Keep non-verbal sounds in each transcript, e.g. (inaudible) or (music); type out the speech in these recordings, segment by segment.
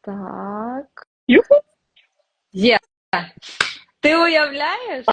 Так. Юху. Є. Ти уявляєш?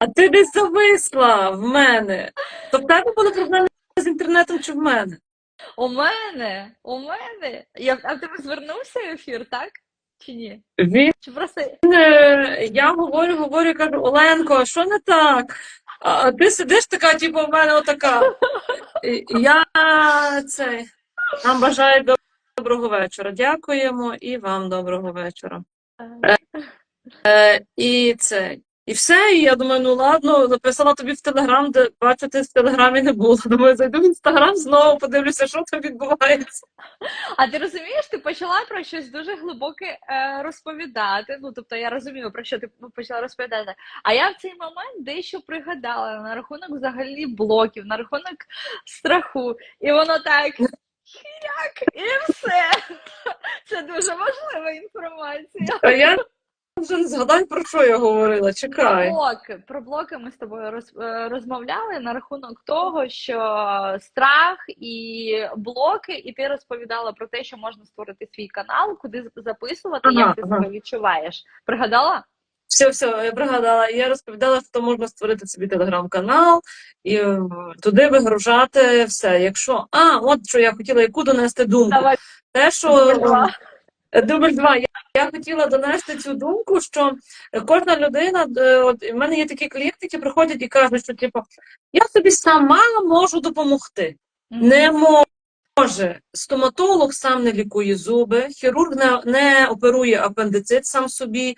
А ти десь зависла в мене. То в тебе були проблеми з інтернетом чи в мене? У мене, у мене. Я, а в тебе звернувся ефір, так? Чи ні? Він, Чи просто е, я говорю, говорю, кажу, Оленко, а що не так? А а ти сидиш така, типу, в мене отака. Я цей. Нам бажаю доброго вечора. Дякуємо і вам доброго вечора. Е, і це. І все, і я думаю, ну ладно, написала тобі в Телеграм, де бачу, ти в Телеграмі не була. Думаю, зайду в Інстаграм знову, подивлюся, що там відбувається. А ти розумієш, ти почала про щось дуже глибоке е, розповідати. Ну, тобто я розумію, про що ти почала розповідати. А я в цей момент дещо пригадала на рахунок взагалі блоків, на рахунок страху. І воно так хіляк, і все. Це дуже важлива інформація. А я вже не згадаю, про що я говорила. Чекай. Блоки. Про блоки ми з тобою роз, е, розмовляли на рахунок того, що страх і блоки, і ти розповідала про те, що можна створити свій канал, куди записувати, Ага, як ти ага. себе відчуваєш. Пригадала? Все, все, я пригадала. Я розповідала, що можна створити собі телеграм-канал і е, туди вигружати все. Якщо. А, от що я хотіла, яку донести думку. Давай Те, що. Е, Дубль два. Я, я хотіла донести цю думку, що кожна людина, е, от в мене є такі клієнти, які приходять і кажуть, що типу, я собі сама можу допомогти. Не може. Стоматолог сам не лікує зуби, хірург не, не оперує апендицит сам собі,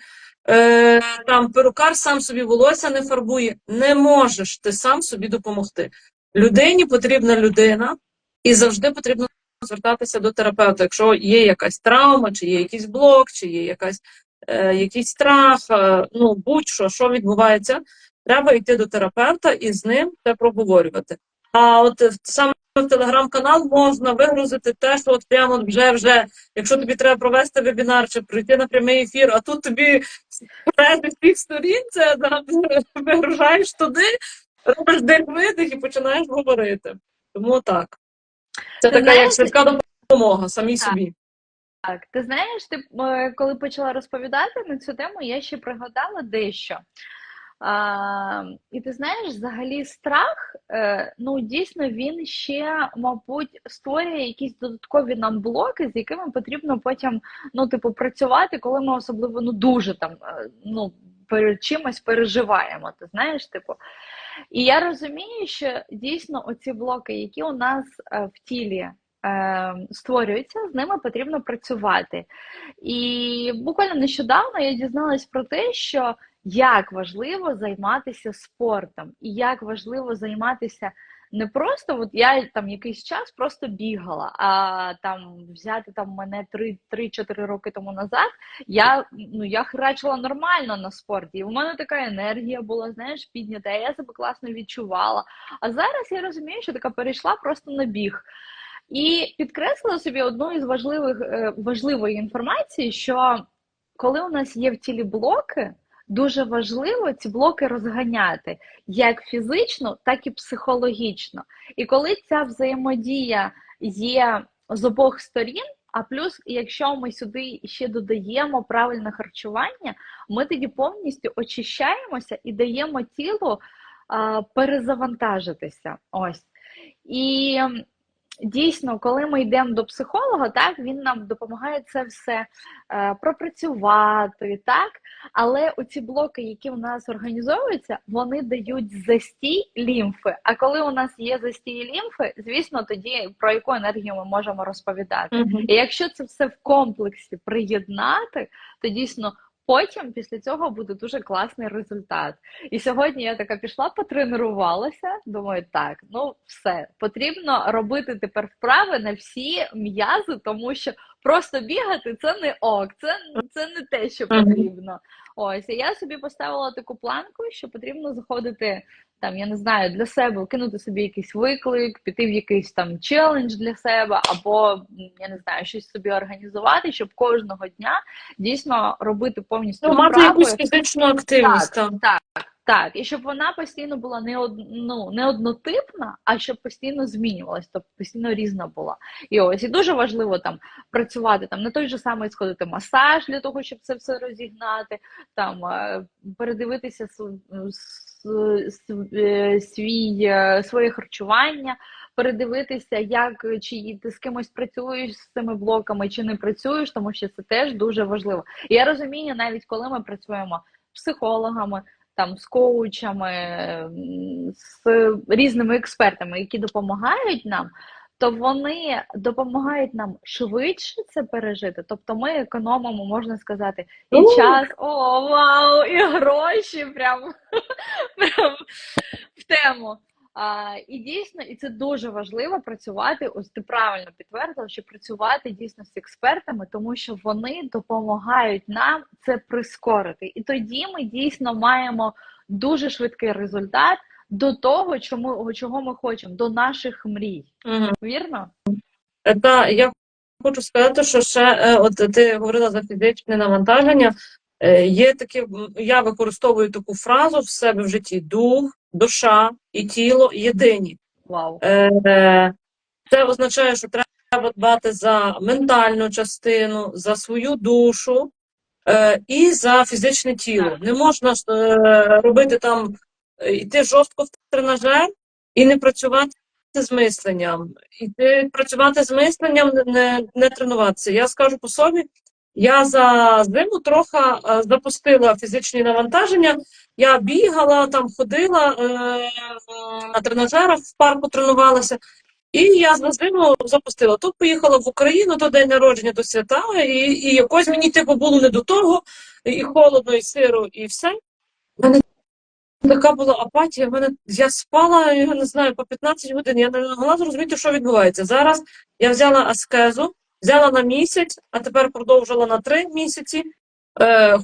е, там перукар сам собі волосся не фарбує. Не можеш ти сам собі допомогти. Людині потрібна людина, і завжди потрібно звертатися до терапевта, якщо є якась травма, чи є якийсь блок, чи є якась, е, якийсь страх, е, ну будь-що, що відбувається, треба йти до терапевта і з ним це проговорювати. А от саме в телеграм-канал можна вигрузити те, що от прямо вже вже, якщо тобі треба провести вебінар чи прийти на прямий ефір, а тут тобі перегляд всіх сторін, це (laughs) вигружаєш туди, робиш дих видих і починаєш говорити. Тому так. Це Ти така знаєш, як швидка допомога самій Так. собі. Так, ти знаєш, ти е, коли почала розповідати на цю тему, я ще пригадала дещо. А, і ти знаєш, взагалі страх, е, ну дійсно він ще, мабуть, створює якісь додаткові нам блоки, з якими потрібно потім, ну, типу, працювати, коли ми особливо ну дуже там е, ну, перед чимось переживаємо. Ти знаєш, типу. І я розумію, що дійсно оці блоки, які у нас е, в тілі створюються, з ними потрібно працювати. І буквально нещодавно я дізналась про те, що як важливо займатися спортом, і як важливо займатися не просто, от я там якийсь час просто бігала, а там взяти там мене 3-4 роки тому назад, я ну я храчила нормально на спорті. І в мене така енергія була, знаєш, піднята, я себе класно відчувала. А зараз я розумію, що така перейшла просто на біг. І підкреслила собі одну із важливих е, важливої інформації, що коли у нас є в тілі блоки, дуже важливо ці блоки розганяти як фізично, так і психологічно. І коли ця взаємодія є з обох сторін, а плюс, якщо ми сюди ще додаємо правильне харчування, ми тоді повністю очищаємося і даємо тілу перезавантажитися. Ось. І дійсно, коли ми йдемо до психолога, так він нам допомагає це все е, пропрацювати, так. Але оці блоки, які у нас організовуються, вони дають застій лімфи. А коли у нас є застій лімфи, звісно, тоді про яку енергію ми можемо розповідати. Мгм. І якщо це все в комплексі приєднати, то дійсно потім після цього буде дуже класний результат. І сьогодні я така пішла, потренувалася. Думаю, так, ну все, потрібно робити тепер вправи на всі м'язи, тому що просто бігати це не ок, це, це не те, що потрібно. Ось, і я собі поставила таку планку, що потрібно заходити там, я не знаю, для себе кинути собі якийсь виклик, піти в якийсь там челендж для себе, або я не знаю, щось собі організувати, щоб кожного дня дійсно робити повністю Ну, мати якусь фізичну активність. Так, Так. Так, і щоб вона постійно була не од, ну, не однотипна, а щоб постійно змінювалась, тобто постійно різна була. І ось і дуже важливо там працювати там на той же самий сходити масаж для того, щоб це все розігнати, там е, передивитися е, свій е, своє харчування. Передивитися, як чи ти з кимось працюєш з цими блоками, чи не працюєш, тому що це теж дуже важливо. І я розумію, навіть коли ми працюємо психологами, там з коучами, з різними експертами, які допомагають нам, то вони допомагають нам швидше це пережити. Тобто ми економимо, можна сказати, і Ух! час, о, вау, і гроші, прям, (laughs) прям в тему. А, і дійсно, і це дуже важливо працювати. Ось ти правильно підтвердила, що працювати дійсно з експертами, тому що вони допомагають нам це прискорити. І тоді ми дійсно маємо дуже швидкий результат до того, чому чого ми хочемо, до наших мрій. Мгм. Вірно? Та я хочу сказати, що ще е, от ти говорила за фізичне навантаження. Е, Є таке, я використовую таку фразу в себе в житті: дух, душа і тіло єдині. Вау. Е, Це означає, що треба дбати за ментальну частину, за свою душу е, і за фізичне тіло. Не можна е, робити там, йти жорстко в тренажер і не працювати з мисленням. Іти працювати з мисленням, не- не, тренуватися. Я скажу по собі, я за зиму трохи запустила фізичні навантаження. Я бігала, там ходила е, на тренажерах в парку тренувалася. І я за зиму запустила. Тут поїхала в Україну, то день народження, то свята, і, і якось мені типу було не до того, і холодно, і сиро, і все. У мене така була апатія. Мене я спала, я не знаю, по 15 годин. Я не могла зрозуміти, що відбувається. Зараз я взяла аскезу, взяла на місяць, а тепер продовжила на 3 місяці. Е,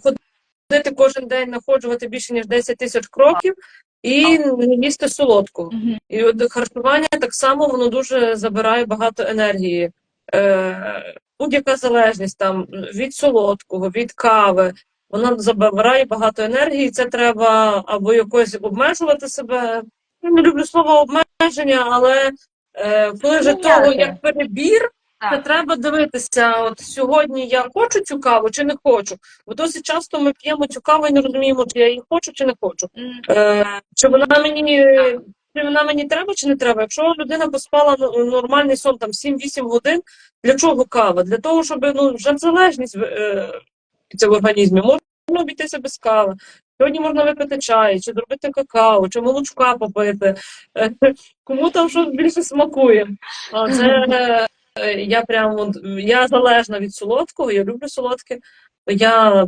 ходити кожен день, находжувати більше ніж 10 тисяч кроків і не їсти солодкого. Мгм. І от харчування так само воно дуже забирає багато енергії. Е, будь-яка залежність там від солодкого, від кави, вона забирає багато енергії. Це треба або якось обмежувати себе. Я не люблю слово обмеження, але е, коли вже того як перебір, це треба дивитися. От сьогодні я хочу цю каву чи не хочу. Бо досить часто ми п'ємо цю каву і не розуміємо, чи я її хочу чи не хочу. Е, чи вона мені чи вона мені треба, чи не треба? Якщо людина поспала ну, нормальний сон там 7-8 годин, для чого кава? Для того, щоб ну, вже залежність е, це в організмі. Можна обійтися без кави. Сьогодні можна випити чай, чи зробити какао, чи молочка попити. Е, Кому там що більше смакує. А це (laughs) я прямо я залежна від солодкого, я люблю солодке. Я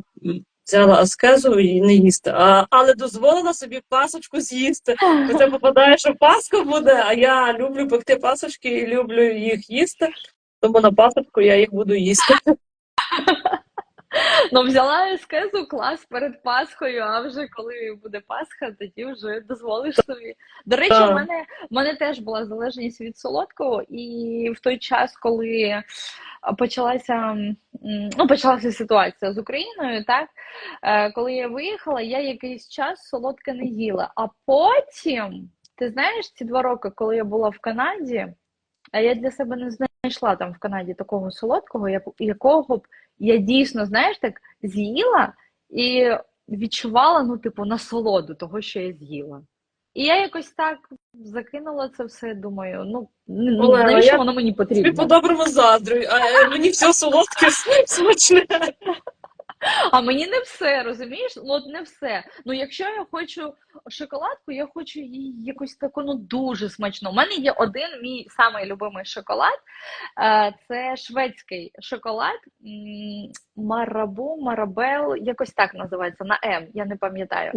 взяла аскезу і не їсти. А, але дозволила собі пасочку з'їсти. Бо Це попадає, що паска буде, а я люблю пекти пасочки і люблю їх їсти. Тому на пасочку я їх буду їсти. (laughs) Ну, взяла ескезу клас перед Пасхою, а вже коли буде Пасха, тоді вже дозволиш собі. До речі, в мене, в мене теж була залежність від солодкого, і в той час, коли почалася, ну, почалася ситуація з Україною, так, е, коли я виїхала, я якийсь час солодке не їла. А потім, ти знаєш, ці два роки, коли я була в Канаді, а я для себе не знайшла там в Канаді такого солодкого, як- якого б я дійсно, знаєш, так з'їла і відчувала, ну, типу, насолоду того, що я з'їла. І я якось так закинула це все, думаю, ну, н- Олена, навіщо я воно мені Тобі потрібно? по-доброму заздрю, а е, мені все солодке (laughs) смачне. (laughs) А мені не все, розумієш? Ну, от не все. Ну, якщо я хочу шоколадку, я хочу її якось таку, ну, дуже смачну. У мене є один мій самий любимий шоколад. Е, Це шведський шоколад. Марабу, Марабел, якось так називається, на М, я не пам'ятаю.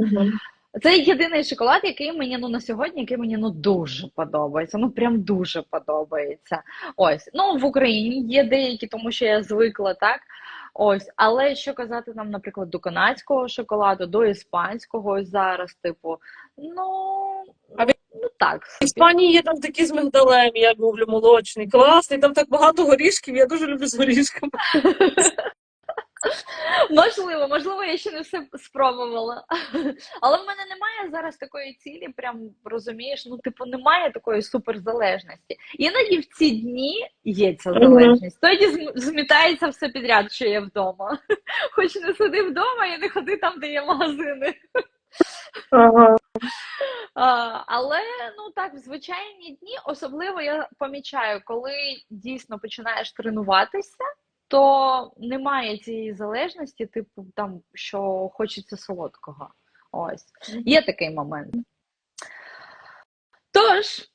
Це єдиний шоколад, який мені ну на сьогодні, який мені ну дуже подобається. Ну прям дуже подобається. Ось ну в Україні є деякі, тому що я звикла так. Ось, але що казати нам, наприклад, до канадського шоколаду, до іспанського ось зараз, типу, ну, А він ну так. В. Іспанії є там такі з мигдалем, я люблю молочний, класний, там так багато горішків, я дуже люблю з горішками. (laughs) Можливо, можливо, я ще не все спробувала. Але в мене немає зараз такої цілі, прям розумієш, ну, типу, немає такої суперзалежності. Іноді в ці дні є ця залежність. Тоді змітається все підряд, що є вдома. Хоч не сиди вдома і не ходи там, де є магазини. Ага. А, але ну так, в звичайні дні, особливо я помічаю, коли дійсно починаєш тренуватися, то немає цієї залежності, типу, там, що хочеться солодкого. Ось. Є такий момент. Тож,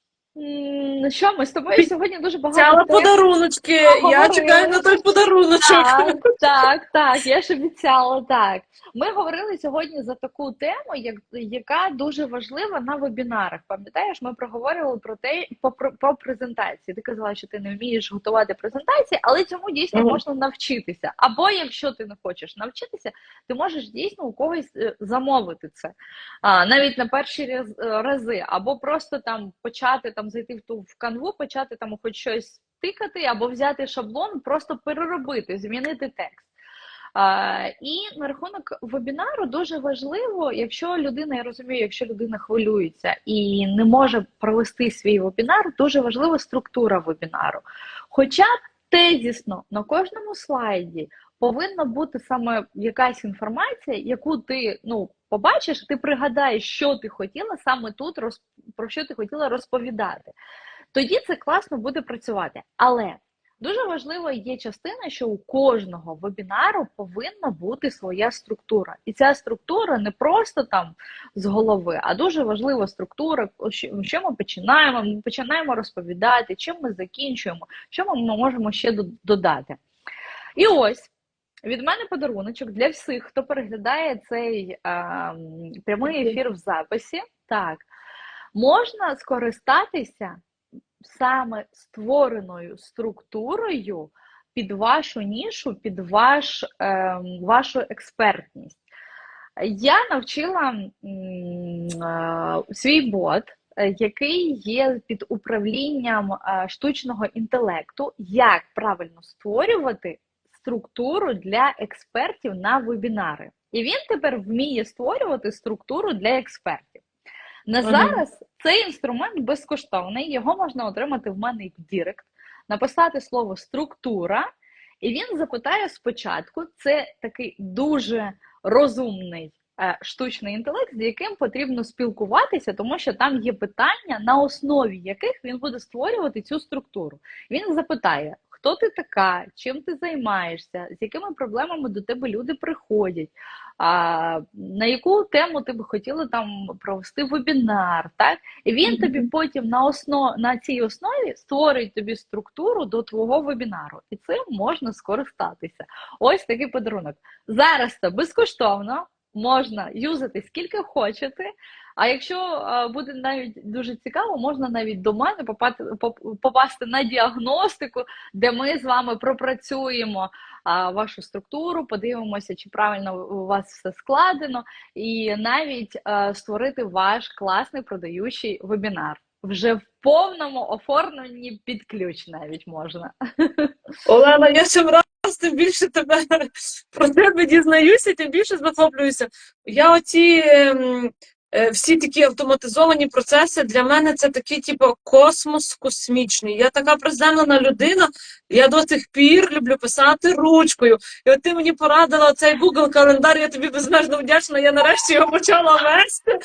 що ми з тобою сьогодні дуже багато Взяла подаруночки. Я чекаю на той подаруночок. Так, так, так, я ж обіцяла так. Ми говорили сьогодні за таку тему, як, яка дуже важлива на вебінарах. Пам'ятаєш, ми проговорювали про те по, про, про презентації. Ти казала, що ти не вмієш готувати презентації, але цьому дійсно Мгм. можна навчитися. Або якщо ти не хочеш навчитися, ти можеш дійсно у когось е, замовити це. А, навіть на перші рази, або просто там почати там зайти в ту в канву, почати там хоч щось тикати, або взяти шаблон, просто переробити, змінити текст. А, і на рахунок вебінару дуже важливо, якщо людина, я розумію, якщо людина хвилюється і не може провести свій вебінар, дуже важлива структура вебінару. Хоча б тезісно на кожному слайді повинна бути саме якась інформація, яку ти ну, побачиш, ти пригадаєш, що ти хотіла саме тут, роз... про що ти хотіла розповідати. Тоді це класно буде працювати. Але дуже важливо є частина, що у кожного вебінару повинна бути своя структура. І ця структура не просто там з голови, а дуже важлива структура, що ми починаємо. Ми починаємо розповідати, чим ми закінчуємо, що ми можемо ще додати. І ось. Від мене подаруночок для всіх, хто переглядає цей ем, прямий ефір в записі. Так, можна скористатися саме створеною структурою під вашу нішу, під ваш, ем, вашу експертність. Я навчила е, свій бот, е, який є під управлінням е, штучного інтелекту, як правильно створювати структуру для експертів на вебінари. І він тепер вміє створювати структуру для експертів. На Мгм. зараз цей інструмент безкоштовний, його можна отримати в мене в Дірект, написати слово структура, і він запитає спочатку, це такий дуже розумний е, штучний інтелект, з яким потрібно спілкуватися, тому що там є питання, на основі яких він буде створювати цю структуру. Він запитає, хто ти така, чим ти займаєшся, з якими проблемами до тебе люди приходять, а, на яку тему ти би хотіла там провести вебінар, так? І він Мгм. тобі потім на основ... на цій основі створить тобі структуру до твого вебінару, і цим можна скористатися. Ось такий подарунок. Зараз це безкоштовно, можна юзати скільки хочете. А якщо буде навіть дуже цікаво, можна навіть до мене попасти на діагностику, де ми з вами пропрацюємо вашу структуру, подивимося, чи правильно у вас все складено, і навіть створити ваш класний продаючий вебінар. Вже в повному оформленні під ключ навіть можна. Олена, я чим раз тим більше тебе (laughs) про тебе дізнаюся, тим більше захоплююся. Я оці ем, е, всі такі автоматизовані процеси для мене це такий, типу, космос космічний. Я така приземлена людина, я до сих пір люблю писати ручкою. І от ти мені порадила цей Google календар, я тобі безмежно вдячна. Я нарешті його почала вести.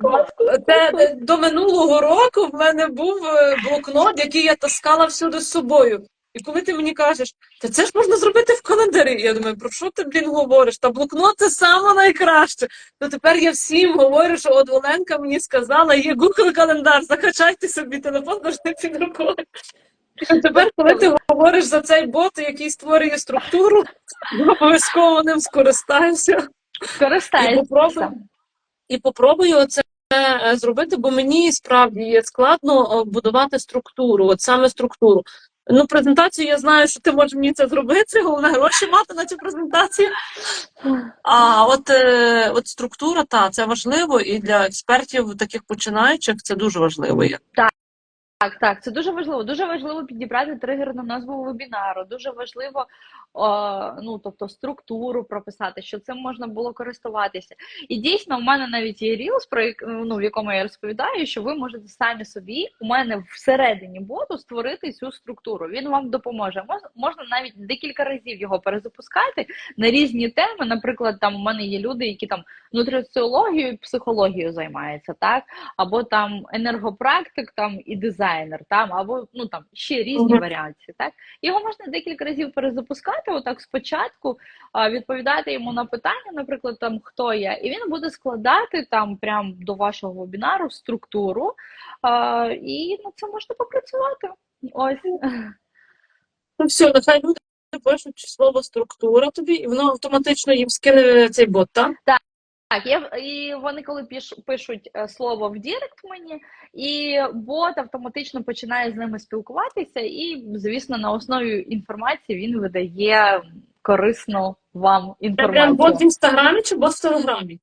Клас! е, до минулого року в мене був е, блокнот, який я таскала всюди з собою. І коли ти мені кажеш, та це ж можна зробити в календарі. Я думаю, про що ти, блін, говориш? Та блокнот це саме найкраще. То тепер я всім говорю, що от Оленка мені сказала, є Google календар, закачайте собі телефон, завжди під рукою. І тепер, коли ти говориш за цей бот, який створює структуру, обов'язково ним скористаюся. І Скористайтеся. попробую, і попробую оце е, зробити, бо мені справді є складно е, будувати структуру, от саме структуру. Ну, презентацію я знаю, що ти можеш мені це зробити, головне гроші мати на цю презентацію. А от, е, от структура, та, це важливо, і для експертів таких починаючих це дуже важливо є. Так, так, це дуже важливо. Дуже важливо підібрати тригерну назву вебінару. Дуже важливо, ну тобто, структуру прописати, щоб цим можна було користуватися. І дійсно, у мене навіть є Reels, про ну, в якому я розповідаю, що ви можете самі собі у мене всередині боту створити цю структуру. Він вам допоможе. Мож- Можна навіть декілька разів його перезапускати на різні теми. Наприклад, там у мене є люди, які там нутриціологією, психологією займаються, так або там енергопрактик, там і дизайнер, там або ну там ще різні Мгм. варіації. Так його можна декілька разів перезапускати. Отак спочатку відповідати йому на питання, наприклад, там хто я, і він буде складати там прям до вашого вебінару структуру, і на це можна попрацювати. Ось Ну все, нехай люди пишуть слово структура тобі, і воно автоматично їм скине цей бот, так? Так, я, і вони коли піш, пишуть е, слово в Дірект мені, і бот автоматично починає з ними спілкуватися, і, звісно, на основі інформації він видає корисну вам Це прям бот в інстаграмі чи бот в телеграмі?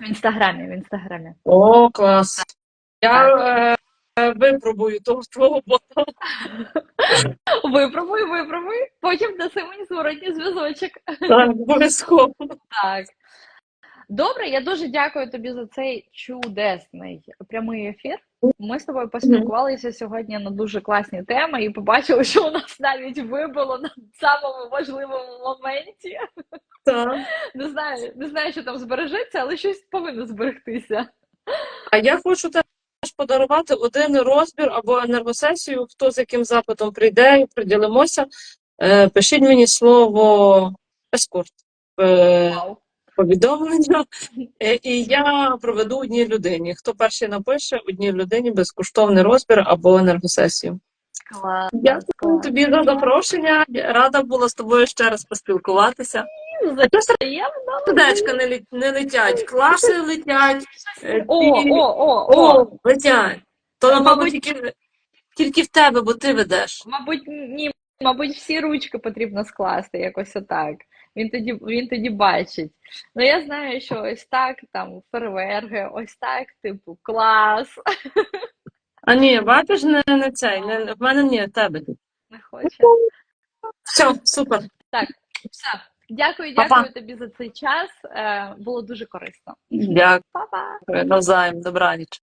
В інстаграмі, в інстаграмі. О, клас. Я е, е, випробую того твого бота. (laughs) Випробуй, випробуй, потім даси мені зворотній зв'язочок. Так, обов'язково. Так. Добре, я дуже дякую тобі за цей чудесний прямий ефір. Ми з тобою поспілкувалися сьогодні на дуже класні теми і побачили, що у нас навіть вибило на самому важливому моменті. Так. Не знаю, не знаю, що там збережеться, але щось повинно зберегтися. А я хочу теж подарувати один розбір або енергосесію, хто з яким запитом прийде і приділимося. Е, Пишіть мені слово ескорт. Е, Вау. Повідомлення, Е, і я проведу одній людині. Хто перший напише одній людині безкоштовний розбір або енергосесію. Клас, Дякую тобі за запрошення. Рада була з тобою ще раз поспілкуватися. Взаємно. Сердечка не, лі- не летять, класи летять. е, О, о, о, о. О, летять. То, Мабуть- тільки, тільки в тебе, бо ти ведеш. Мабуть, ні, мабуть, всі ручки потрібно скласти якось отак. Він тоді, він тоді бачить. Ну, я знаю, що ось так, там, фейерверки, ось так, типу, клас. А ні, бачиш, не, не цей. Не, в мене ні, в тебе. Не хоче. Все, супер. Так, Все. Дякую, Па-па. дякую тобі за цей час. Е, було дуже корисно. Дякую. Па-па. Навзаєм. Добраніч.